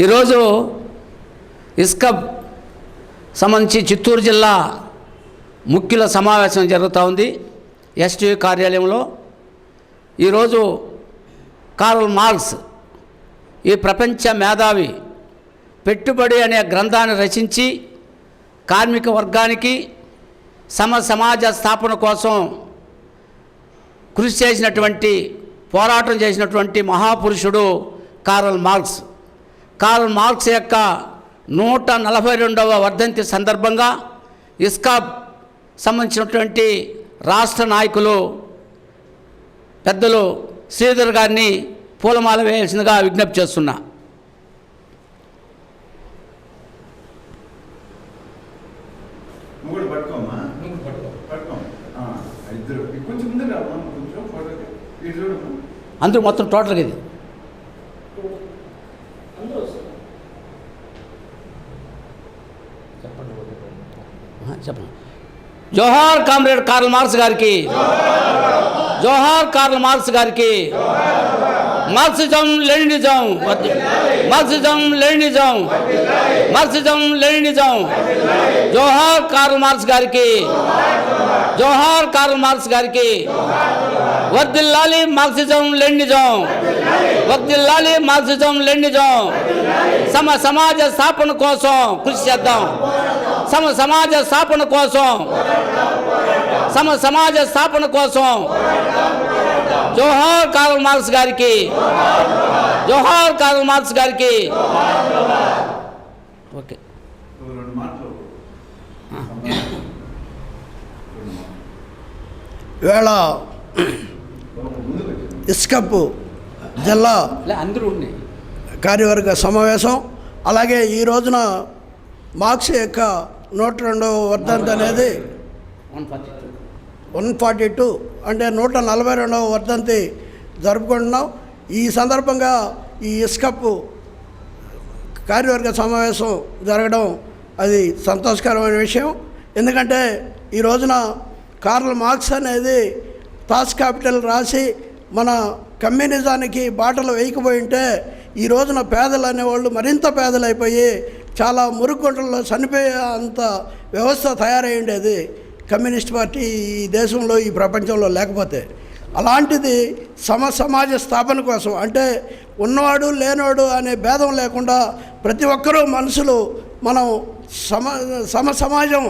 ఈరోజు ఇసుక సంబంధించి చిత్తూరు జిల్లా ముఖ్యుల సమావేశం జరుగుతూ ఉంది. ఎస్టీ కార్యాలయంలో. ఈరోజు కార్ల్ మార్క్స్ ఈ ప్రపంచ మేధావి పెట్టుబడి అనే గ్రంథాన్ని రచించి కార్మిక వర్గానికి సమ సమాజ స్థాపన కోసం కృషి చేసినటువంటి పోరాటం చేసినటువంటి మహాపురుషుడు కార్ల్ మార్క్స్. కార్ల్ మార్క్స్ యొక్క నూట నలభై రెండవ వర్ధంతి సందర్భంగా ఇస్కాప్ సంబంధించినటువంటి రాష్ట్ర నాయకులు పెద్దలు శ్రీధర్ గారిని పూలమాల వేయాల్సిందిగా విజ్ఞప్తి చేస్తున్నా. అందరూ మొత్తం టోటల్గా ఇది. ఆ, చెప్పండి జోహార్ కామ్రేడ్ కార్ల్ మార్క్స్ గారికి జోహార్ కార్ల్ మార్క్స్ గారికి Marxism Leninism Marxism Leninism Marxism Leninism జోహార్ కార్ల్ మార్క్స్ గారికి జోహార్ కార్ల్ మార్క్స్ గారికి వర్దిల్లాలి మార్క్సిజం లెనినిజం వర్దిల్లాలి మార్క్సిజం లెనినిజం సమ సమాజ స్థాపన కోసం కృషి చేద్దాం సమ సమాజ స్థాపన కోసం సమ సమాజ స్థాపన కోసం జోహార్ కార్ల్ మార్క్స్ గారికి. జోహార్ కార్ల్ మార్క్స్ గారికి. ఓకే. వచ్చి ఇస్కప్ జిల్లా లే అందరూ కార్యవర్గ సమావేశం. అలాగే ఈ రోజున మార్క్స్ యొక్క నూట రెండవ వర్ధంతి అనేది వన్ ఫార్టీ టూ అంటే నూట నలభై రెండవ వర్ధంతి జరుపుకుంటున్నాం. ఈ సందర్భంగా ఈ ఇస్కప్ కార్యవర్గ సమావేశం జరగడం అది సంతోషకరమైన విషయం. ఎందుకంటే ఈ రోజున కార్ల్ మార్క్స్ అనేది టాస్ క్యాపిటల్ రాసి మన కమ్యూనిజానికి బాటలు వేయకపోయి ఉంటే ఈ రోజున పేదలు అనేవాళ్ళు మరింత పేదలైపోయి చాలా మురుగుంటల్లో చనిపోయే అంత వ్యవస్థ తయారై ఉండేది. కమ్యూనిస్ట్ పార్టీ ఈ దేశంలో ఈ ప్రపంచంలో లేకపోతే అలాంటిది సమ సమాజ స్థాపన కోసం అంటే ఉన్నవాడు లేనివాడు అనే భేదం లేకుండా ప్రతి ఒక్కరూ మనసులో మనం సమ సమ సమాజం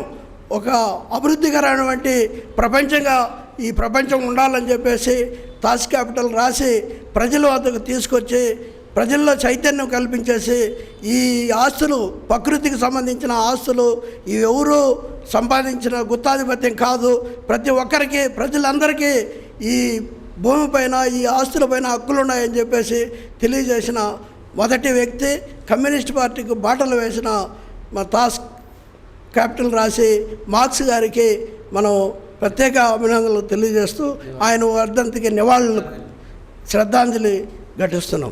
ఒక అభివృద్ధికరమైనటువంటి ప్రపంచంగా ఈ ప్రపంచం ఉండాలని చెప్పేసి తాస్ క్యాపిటల్ రాసి ప్రజల వద్దకు తీసుకొచ్చి ప్రజల్లో చైతన్యం కల్పించేసి ఈ ఆస్తులు ప్రకృతికి సంబంధించిన ఆస్తులు ఇవి ఎవరు సంపాదించిన గుత్తాధిపత్యం కాదు. ప్రతి ఒక్కరికి ప్రజలందరికీ ఈ భూమిపైన ఈ ఆస్తులపైన హక్కులు ఉన్నాయని చెప్పేసి తెలియజేసిన మొదటి వ్యక్తి కమ్యూనిస్ట్ పార్టీకి బాటలు వేసిన మా తాస్ క్యాపిటల్ రాసి మార్క్స్ గారికి మనం ప్రత్యేక అభినందనలు తెలియజేస్తూ ఆయన వర్ధంతికి నివాళులు శ్రద్ధాంజలి ఘటిస్తున్నాం.